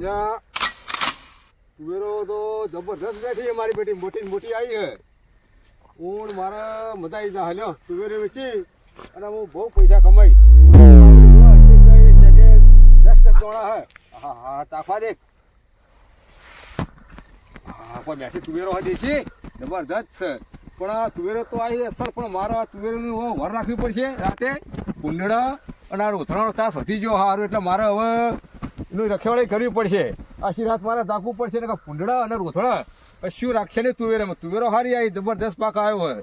ત્યાં તુવેરો તો જબરદસ્ત બેઠી મારી બેટી. મોટી મોટી આવી છે. ઊણ મારા મજા આવી જા હાલ્યો તુવેરો વેચી અને હું બહુ પૈસા કમાઈ. દસ દોણા હે. કોઈ બેઠી તુવેરો હતી છે છે. પણ આ તુવેરો તો આવી અસર પણ મારા તુવેરોની વર રાખવી પડશે. રાતે કુંડળા અને આ રોથડાનો તાસ વધી ગયો સારું એટલે મારે હવે એનું રખેવાળી કરવી પડશે. આ શિરાત મારે રાખવું પડશે ને કુંડળા અને રોથડા શું રાખશે ને તુવેરામાં તુવેરો હારી આવી જબરદસ્ત પાક આવ્યો હોય.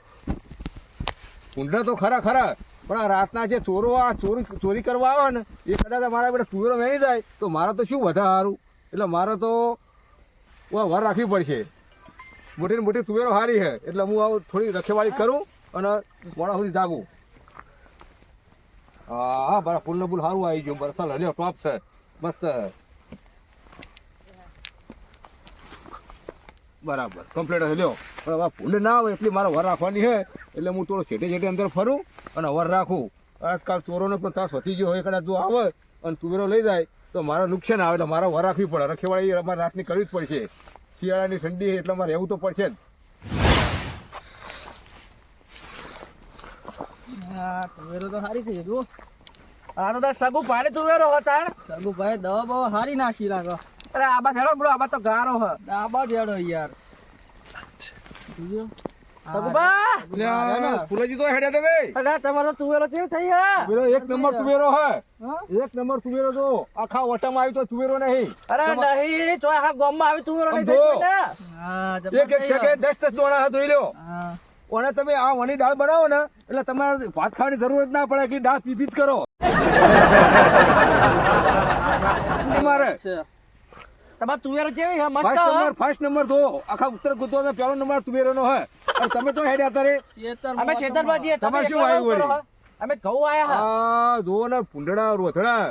કુંડળા તો ખરા ખરા, પણ આ રાતના જે ચોરો આ ચોરી ચોરી કરવા આવે ને, એ કદાચ મારા બેટા તુવેરો નહીં જાય, તો મારે તો શું વધારે સારું? એટલે મારે તો વાર રાખવી પડશે. મોટી ને મોટી તુવેરો સારી છે એટલે હું આવું થોડી રખેવાળી કરું અને મોડા સુધી જાગું. હા હા બરાબર ફૂલ ને ફૂલ સારું આવી ગયું. બરસાલ હલ્યો ટોપ છે. મસ્ત બરાબર. કમ્પ્લીટ લ્યો. પણ હવે ફૂલ ના આવે એટલી મારે વર રાખવાની છે. એટલે હું થોડો છેટે છેટે અંદર ફરું અને વર રાખું. આજકાલ ચોરોનો પણ ત્રાસ વધી ગયો હોય, કદાચ જો આવે અને તુવેરો લઈ જાય, તો મારે નુકસાન આવે. એટલે મારે વર રાખવી પડે. રખેવાળી અમારે રાતની કરવી જ પડશે. શિયાળાની ઠંડી એટલે મારે રહેવું તો પડશે જ. તો સારી થઈ જુઓ. આનો તો સગુ ભાડે તુવેરો હતા સગુ ભાઈ દવા બવા હારી નાખી લાગે. અરે આબા હેડો બ્રો આબા તો ગારો હ. આબા હેડો યાર. સગુબા ફૂલજી તો હેડ્યા તમે. અરે તમારો તુવેરો કેવી થઈ એક નંબર તુવેરો હે. એક નંબર તુવેરો તો આખા વટામાં આવ્યો તો તુવેરો નહીં. અરે નહીં તો આખા ગામમાં આવી તુવેરો નહીં સમજો. થઈ કોઈને. એક એક સેકે દસ દસ દોણા હા ધોઈ લ્યો. હા. અને તમે આ વણી દાળ બનાવો ને એટલે તમારે ભાત ખાવાની જરૂર જ ના પડે કે દાળ પીપી જ કરો. તમારે તમારે તુવેરો કેવી હે મસ્ત ફર્સ્ટ નંબર ફર્સ્ટ નંબર ધો આખા ઉત્તર ગુજરાત પહેલો નંબર તુવેરો નો હે અને તમે તો હેડ્યા તારે અમે છેતરમાં જઈએ. તમે શું આવ્યું કરો વળી? હે? અમે ઘઉં આયા હા. જુઓ ને ભૂંડડા રોથડા.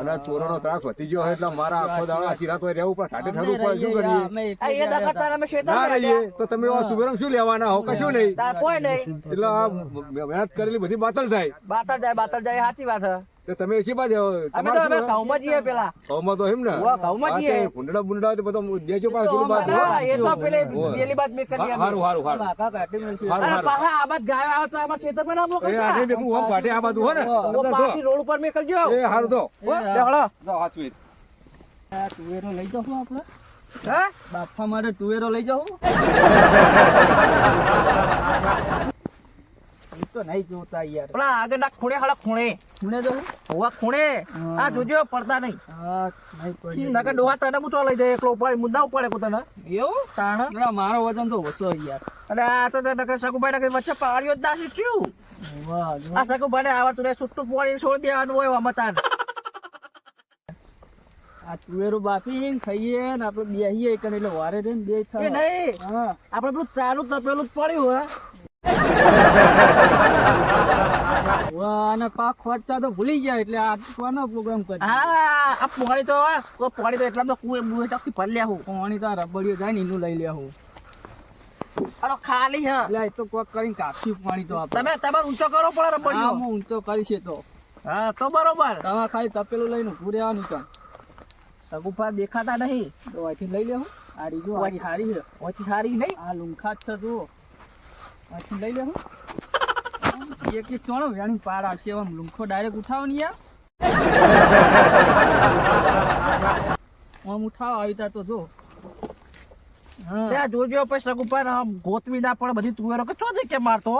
અને ચોરોનો ત્રાસ વધી ગયો એટલે મારા આખો દાડો આખી રાત હોય રહેવું પણ ઠાટે ઠરવું પડે શું કરીએ? એ દખતર અમે ના રહીએ તો તમે આ સુગરમ શું લેવાના હો? કશું નહીં. કોઈ નહીં. એટલે આ મહેનત કરેલી બધી બાતલ થાય બાતર જાય બાતલ જાય સાચી વાત છે. તો તમે શી બાજુ અમે તો અમે ઘઉંમાં જઈએ પેલા. ઘઉંમાં તો એમ ને? ઘઉંમાં જઈએ. ભૂંડડા ભૂંડડા તો બધો દેજો પેલું બાજુ, એ તો પેલી પેલી બાદ મેં કરી. હારું હારું હારું. હારું હારું. પાછા આ બાદ ગાયો આવે તો અમારા ખેતરમાં ના એ મોકલતા. આજે મેકું હોમ કાઢે આ બાજુ હો ને? તો પાછી રોડ ઉપર મેકલજો. એ હારું તો. લે હાચવી. તુવેરો લઈ જાઉં આપણે. હા? બાપા માટે તુવેરો લઈ એ તો નહીં જોતા યાર. પેલા આગળના ખૂણે હળા ખૂણે. ખૂણે જો હોવા ખૂણે. આ જોજો પડતા નહીં. હા નહીં પડી. નકર ડોહા તને હું લઈ જાય એકલો પડે મુદ્દા ઉપાડે કો તને. એવું? તાણ. ના, મારો વજન તો વસો યાર. અને આ તો નકર સકુભાઈ નકર વચ્ચે પાડ્યો જ નાસી થયું આ સકુભાઈ ને આવડતું ને છૂટું પાણી છોડી દેવાનું હોય આમાં તાન આ તુવેરો બાફી ખાઈએ ને આપણે બેહીએ એટલે વારે રહીને બે થાય. નહીં. આપણે પેલું ચાલુ તપેલું જ પડ્યું હોય અને પાક ખર્ચા તો ભૂલી ગયા એટલે આ કોનો પ્રોગ્રામ કરે? હા આ પાણી તો પાણી તો એટલા બધા કુએ બુએ ચોકથી ભરી લેવું પોણી તો રબડિયો જાય ને એનું લઈ લે હું. તો ખાલી હા. એટલે એ તો કોક કરીને કાપી પાણી તો આપ તમે તમાર ઊંચો કરો પણ હા, હું ઊંચો કરી છે તો. હા તો બરોબર. તમારે ખાલી તપેલું લઈને ઉભું રહેવાનું છે. સગુફા દેખાતા નહીં. તો અહીંથી લઈ લેવું આ રીજો આ સારી છે. ઓછી સારી નહીં. આ લુંખા જ છે જુઓ. અહીંથી લઈ લેવું એક એક ચોણો વેણી પાર આવશે એમ લુંખો ડાયરેક્ટ ઉઠાવો ને યાર આમ ઉઠાવો આવી તા તો જો. ત્યાં જોજો પછી સગુભા ને ગોતવી ના પડે બધી તુવેરો કે ચોથી કે મારતો?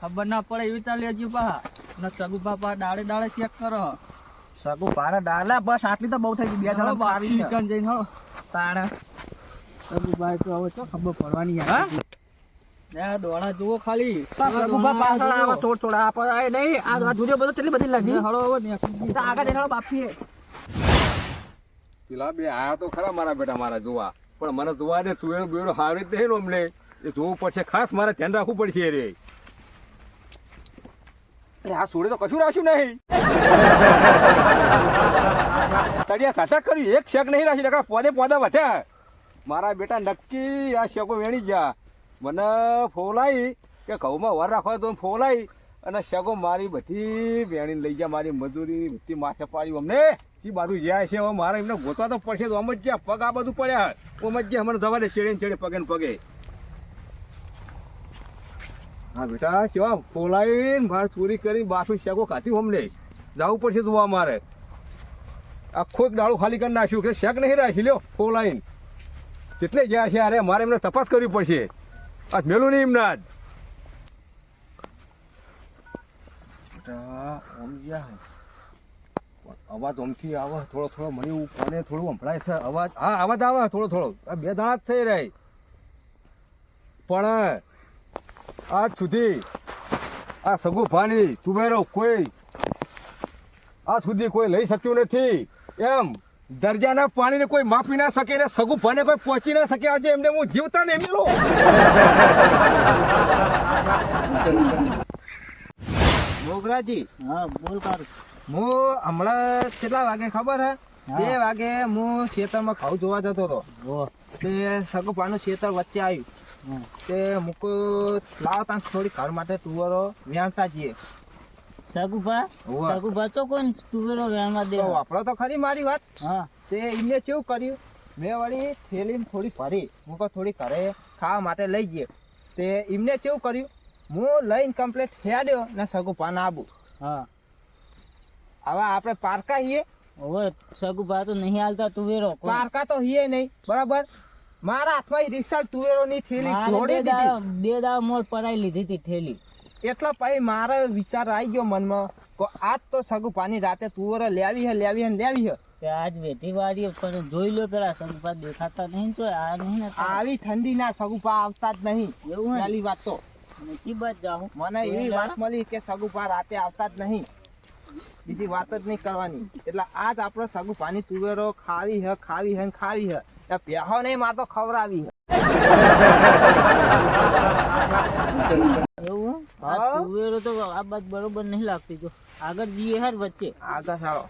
ખબર ના પડે એવી ચાલે લેજો પા ને સગુ બાપા ડાળે ડાળે ચેક કરો. સગુ પારા ડાળા બસ આટલી તો બહુ થઈ ગઈ બે જણા કન જઈને હો. તાણ. સગુ તો હવે તો ખબર પડવાની યાર ના દોડા જુઓ ખાલી. પાછળ આવા થોડ થોડા આ નહીં આ આ જોજો બધું કેટલી બધી લાગી. હળો હવે ને તો આગળ જઈને બાપીએ પેલા બે આયા તો ખરા મારા બેટા મારા જોવા. પણ મને જોવા દે તુવેરો બેરો હારી દે નહીં ને અમને? એ જોવું પડશે. ખાસ મારે ધ્યાન રાખવું પડશે રે. અરે આ સોડે તો કશું રાખ્યું નહીં. તળિયા સાટક કર્યું એક શેક નહીં રાખ્યું નકર પોદે પોદા વધ્યા. મારા બેટા નક્કી આ શેકો વેણી ગયા. મને ફોલાઈ કે ઘઉંમાં વર રાખવા તો ફોલાઈ અને શેકો મારી બધી વેણી લઈ ગયા, મારી મજૂરી, બધી માથે પાડી. અમને એ બાજુ જાય છે મારે એમને ગોતવા તો પડશે તો આમ જ જ્યાં પગ આ બધું પડ્યા. અમજ જ જ્યાં મને દવા દે ચડે ચડે પગે ને પગે. હા બેટા કેવા ફોલાઈને મારે ચોરી કરી બાફી શેકો ખાધી અમને. જવું પડશે જોવા મારે. આખો એક ડાળું ખાલી કરી નાખ્યું કે શેક નહીં રાખી, લ્યો, ફોલાઈન. જેટલે ગયા છે અરે, મારે એમને તપાસ કરવી પડશે. આ મેલું નહીં એમના જ. અવાજ ઓમથી આવે, થોડો થોડો મને એવું કોને થોડું સંભળાય છે અવાજ? હા, અવાજ આવે થોડો થોડો. આ બે દાણા જ થઈ રહી. પણ, આજ સુધી આ સગુ ભાની તુમેરો કોઈ આજ સુધી કોઈ લઈ શક્યું નથી. એમ દરજાના પાણીને કોઈ માપી ના શકે ને સગુ ભાને કોઈ પહોંચી ના શકે. આજે એમને હું જીવતા ને એમનો મોગરાજી. હા બોલ કારું હું હમણાં કેટલા વાગે ખબર હે? બે વાગે હું ખેતરમાં ઘઉં જોવા જતો હતો. તે સગુ સગુપાનું ખેતર વચ્ચે આવ્યું. તે મૂકો લાવ ત્યાં થોડી ઘર માટે ટુવરો વ્યાણતા જઈએ. સગુભા. સગુભા તો કોણ તુવેરો વેણમાં દે વાપરો તો ખરી મારી વાત. હા. તે એમને કેવું કર્યું? મેં વળી થેલીમ થોડી ભરી. મૂકો થોડી ઘરે ખાવા માટે લઈ ગયો. તે એમને કેવું કર્યું? હું લઈને કમ્પ્લીટ હેડ્યો ને સગુપાને આબુ હા. હવે આપણે પારકા હીએ? હવે સગુભા તો નહીં હાલતા તુવેરો. પારકા તો હીએ નહીં. બરાબર? મારા હાથમાં રિસાલ તુવેરોની થેલી મારે જોડી બે દીધી. બે દાડા મોર પરાઈ લીધી હતી ઠેલી એટલા પછી મારો વિચાર આવી ગયો મનમાં કે આજ તો સગુ પાણી રાતે તુવરો લેવી હે લેવી હે લેવી હે. તે આજ વેઠી વાળી પણ જોઈ લો પેલા સગુપા દેખાતા નહીં તો આ નહીં આવી ઠંડી ના સગુપા આવતા જ નહીં. એવું હે? પહેલી વાત તો. કી બાત જાઉં? મને એવી વાત મળી કે સગુપા રાતે આવતા જ નહીં. બીજી વાત જ નહીં કરવાની. એટલે આજ આપણે સગુ પાણી તુવેરો ખાવી હે ખાવી હે ખાવી હે. એ પહેહો નહીં માં તો ખવડાવી હે. એવું? આ હા. તુવેરો તો આ બાત બરોબર નહીં લાગતી. જો આગળ જઈએ હાર વચ્ચે. આગળ સારો.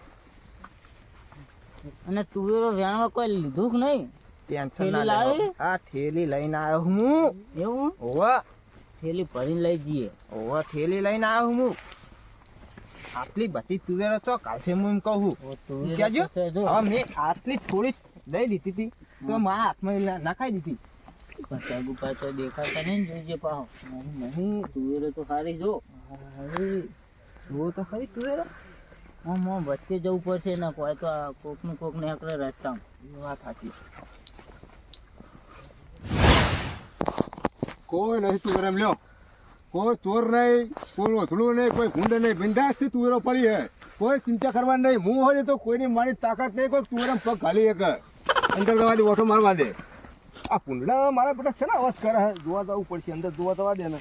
અને તુવેરો વેણવા કોઈ લીધું કે નહીં? ટેન્શન ના લાવી? આ થેલી લઈને આવ્યો હું. એવું? ઓવા થેલી ભરીને લઈ જઈએ. ઓવા થેલી લઈને આવ્યો હું. આટલી બધી તુવેરો તો કાલસે હું એમ કહું કહેજો. તો છે. હવે મેં આટલી થોડી લઈ લીધી હતી તો મારા હાથમાં નાખાઈ દીધી. વચ્ચે જવું પડશે ને કોઈ તો આ કોકનું કોક ને એકલે રસ્તામાં એ વાત સાચી. કોઈ નથી તુવેરો એમ લ્યો. કોઈ ચોર નહીં, કોઈ ઓથળું નહીં, કોઈ ગુંડ નહીં. બિંદાસથી તુવેરો પડી હે. કોઈ ચિંતા કરવાની નહીં. હું હોય તો કોઈની મારી તાકાત નહીં. કોઈ તુવેરા પગ ઘાલી એક અંદર દવાથી ઓઠો મારવા દે. આ પુંડડા મારા બધા છે ને અવાજ કરે છે? જોવા જવું પડશે અંદર જોવા જવા દે ને.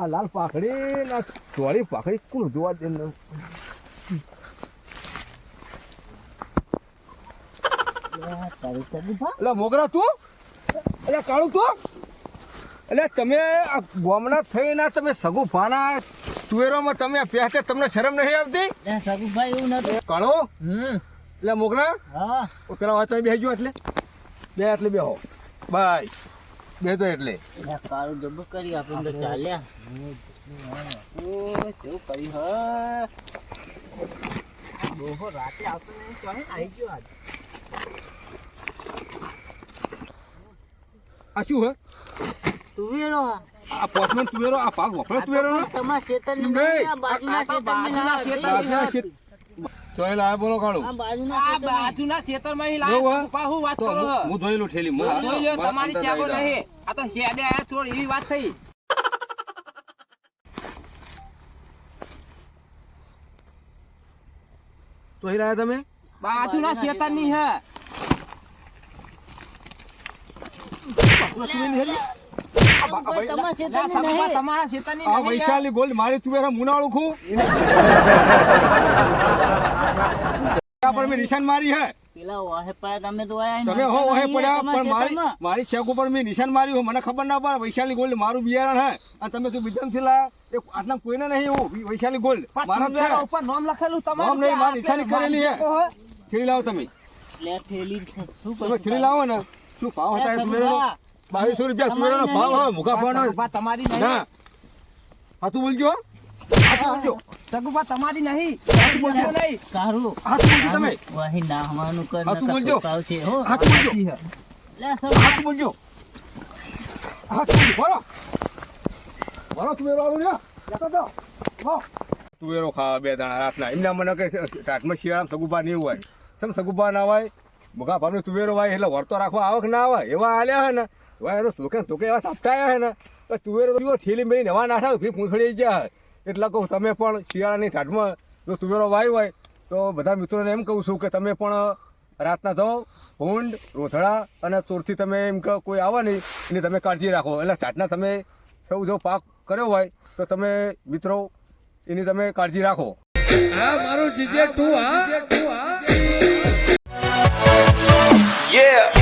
આ લાલ પાખડી ના ચોળી પાખડી કોણ જોવા દે ને? એટલે મોગરા તું? એટલે કાળું તું? એટલે તમે ગોમના થઈને તમે સગુ ભાના તુવેરોમાં તમે પહેતે તમને શરમ નહીં આવતી? એ સગુભા એવું નથી કાળો? હમ. એટલે મોકલા. હા. પેલા વાત બેસજો એટલે. બે એટલે બેહો. બાય. બે તો એટલે. કાળું જબ કરી આપણે તો ચાલ્યા. ઓ કેવું કરી હ? ડોહો રાતે આવતો નહીં આવી ગયો આજ. આ શું હે? તુવેરો. આ પોચમેન તુવેરો આ પાક વફળો તુવેરો ને તમાર ખેતરની નહીં. નહીં, બાજુના આ ની ના ચોય લાવે બોલો કાળો. આ બાજુના આ. બાજુના ખેતરમાં અહીં એવું લાયા હું વાત કરો હું- હ લો ઠેલી હું- જોઈ લ્યો તમારી ચાબો આવી આ તો શેડે આયા છોડ એવી વાત થઈ. તો અહીં લાયા તમે? બાજુના હે. ખેતરની ના, સગુપા વૈશાલી ગોલ્ડ મારી તું મુનાળું ખું. આ પર મેં નિશાન મારી હે. પેલા વાહે પાયા તમે તો આયા તમે નહીં. હો ઓહે પડ્યા તમારા પણ મારી. શેક ઉપર મેં નિશાન માર્યું મને ખબર ના પડે વૈશાલી ગોલ્ડ મારું બિયારણ હે. અને તમે તું બીજા થી લાયા. એ આટલા કોઈને નહીં હું વૈશાલી ગોલ્ડ મારા ઉપર નામ લખેલું તમારું નહીં, મારી નિશાની કરેલી હે. ખેડી લાવો તમે. લે થેલી છે. શું તમે ખીલી લાવો ને. શું ભાવ હતા બાવીસો રૂપિયા તુવેરોનો ભાવ હવે મુખા ફોન તમારી નહીં. ના. હાથું બોલજો. બોલજો. સગુભા તમારી નહીં. બોલજો. નહીં. કારું હાથું બોલજો તમે. વહી કર બોલજો. હો. બોલજો. લે સગુભા બોલજો. બોલો. બોલો આવું ને. જતો તો. તુવેરો ખાવા બે દાણા રાતના. એમના મને કે રાતમાં શિયાળામાં સગુબા નહીં હોય. સમ સગુબા ના હોય? મુખા ભાવનો તુવેરો હોય એટલે વર્તો રાખવા આવક ના આવે. એવા આલ્યા હે ને વાય તો તોકે તોકે એવા સાપટાયા હે ને તુવેરો તો ઠેલી મેલી નવા નાઠા ફી પૂંછડી ગયા હે. એટલે કહું તમે પણ શિયાળાની ઠાઠમાં જો તુવેરો વાય હોય, તો બધા મિત્રોને એમ કહું છું કે તમે પણ રાતના જાઓ, ભૂંડ રોથડા અને ચોરથી તમે એમ કે કોઈ આવે નહીં, એની તમે કાળજી રાખો. એટલે ટાટના તમે સૌ જો પાક કર્યો હોય, તો તમે મિત્રો એની તમે કાળજી રાખો. Yeah.